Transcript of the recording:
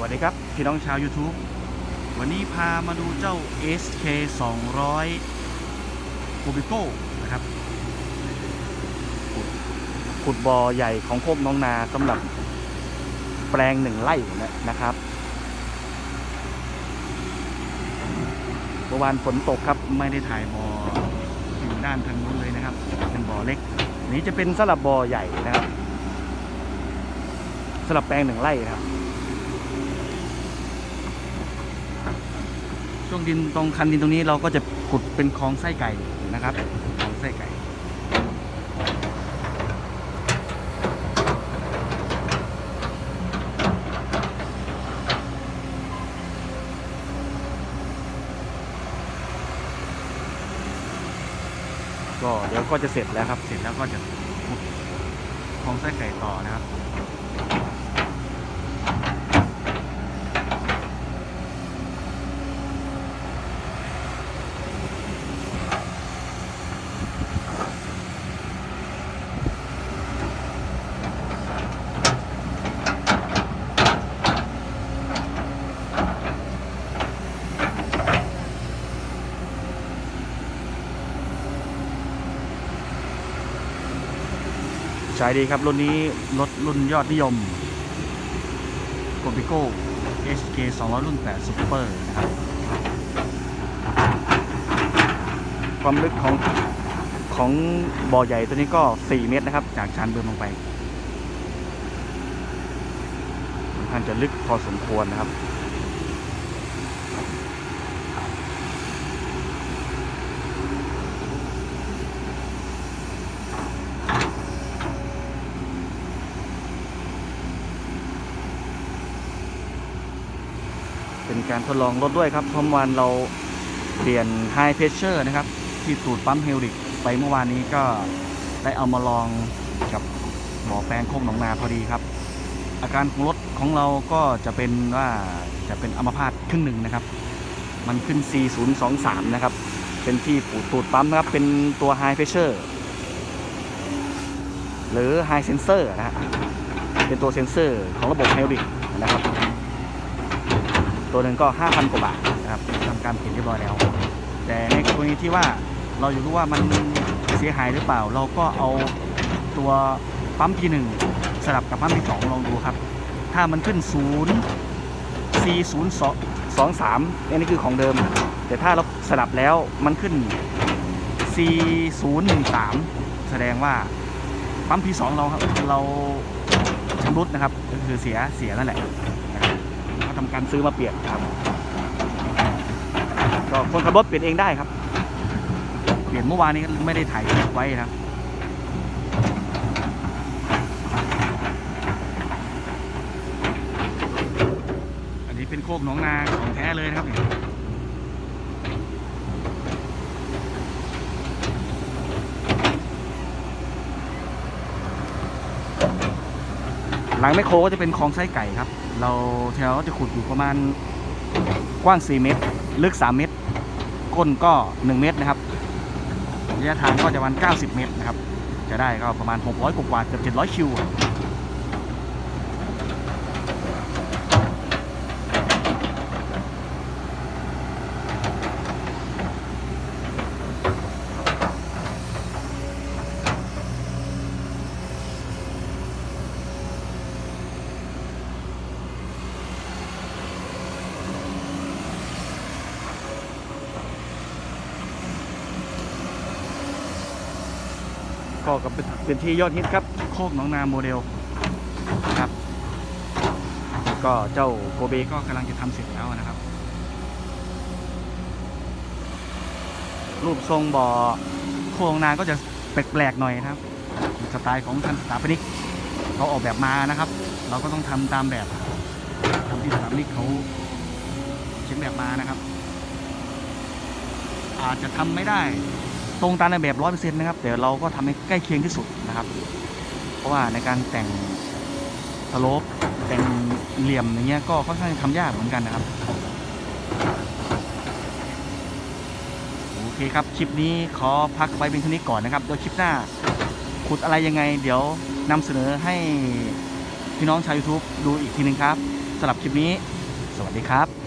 วัสดีครับ พี่น้องชาว YouTube วันนี้พามาดูเจ้า SK 200 c u b i c o นะครับขุดบ่อใหญ่ของโคกน้องนาสำหรับแปลงหนึ่งไร่นะนะครับ เมื่อวานฝนตกครับไม่ได้ถ่ายบ่ออยู่ด้านทางนู้นเลยนะครับ เป็นบ่อเล็ก นี้จะเป็นสำหรับบ่อใหญ่นะครับสำหรับแปลงหนึ่งไร่นะครับ ช่วงดินตรงคันดินตรงนี้เราก็จะขุดเป็นคลองไส้ไก่นะครับคลองไส้ไก่ก็เดี๋ยวก็จะเสร็จแล้วครับ เสร็จแล้วก็จะขุดคลองไส้ไก่ต่อนะครับ ใช้ดีครับ รุ่นนี้รถรุ่นยอดนิยม g o p i c o HK 200 รุ่น8 Super นะครับ ความลึกของของบ่อใหญ่ตัวนี้ก็ 4 เมตรนะครับ จากชานเบิร์มลงไปค่อนจะลึกพอสมควรนะครับ เป็นการทดลองรถด้วยครับเพราะเมื่อวานเราเปลี่ยน High Pressure นะครับที่ตูดปั๊มเฮลิกไปเมื่อวานนี้ก็ได้เอามาลองกับหมอแปลงโคกหนองนาพอดีครับ อาการของรถของเราก็จะเป็นว่าจะเป็นอัมพาตครึ่งหนึ่งนะครับ มันขึ้น4023 นะครับ เป็นที่ปูดตูดปั๊มนะครับ เป็นตัว High Pressure หรือ High Sensor นะฮะเป็นตัวเซนเซอร์ของระบบเฮลริกนะครับ ตัวหนึ่งก็ 5,000 กว่าบาทนะครับทำการเปลี่ยนเรียบร้อยแล้ว แต่ในกรณีที่ว่าเราอยากรู้ว่ามันเสียหายหรือเปล่า เราก็เอาตัวปั๊มที่1สลับกับปั๊มที่2ลองดูครับ ถ้ามันขึ้น0 4 0 2 3อันนี้คือของเดิม แต่ถ้าเราสลับแล้วมันขึ้น4 0 1 3แสดงว่าปั๊มที่2เราเราชำรุดนะครับ ก็คือเสียเสียนั่นแหละ ทำการซื้อมาเปลี่ยนครับก็คนขับรถเปลี่ยนเองได้ครับ เปลี่ยนเมื่อวานนี้ไม่ได้ถ่ายไว้นะครับอันนี้เป็นโคกหนองนาของแท้เลยนะครับเนี่ยหลังแมคโครก็จะเป็นคลองไส้ไก่ครับ เราแถวจะขุดอยู่ประมาณกว้าง 4 เมตร ลึก 3 เมตร ก้นก็ 1 เมตรนะครับระยะทางก็จะประมาณ 90 เมตรนะครับ จะได้ก็ประมาณ 600 กว่าเกือบ700 คิว ก็กับเป็นที่ยอดฮิตครับโคกหนองนาโมเดลนะครับ ก็เจ้าโกเบก็กำลังจะทำเสร็จแล้วนะครับ รูปทรงบ่อโคกหนองนาก็จะแปลกๆหน่อยนะครับ สไตล์ของท่านสถาปนิกเขาออกแบบมานะครับ เราก็ต้องทำตามแบบทำที่สถาปนิกเขาเขียนแบบมานะครับ อาจจะทำไม่ได้ ตรงตามในแบบร้อยเปอร์เซ็นต์นะครับแต่เราก็ทำให้ใกล้เคียงที่สุดนะครับ เพราะว่าในการแต่งสโลปแต่งเหลี่ยมอย่างเงี้ยก็ค่อนข้างทำยากเหมือนกันนะครับโอเคครับคลิปนี้ขอพักไว้เป็นเท่านี้ก่อนนะครับเดี๋ยวคลิปหน้าขุดอะไรยังไง เดี๋ยวนำเสนอให้พี่น้องชาว YouTube ดูอีกทีหนึ่งครับสำหรับคลิปนี้ สวัสดีครับ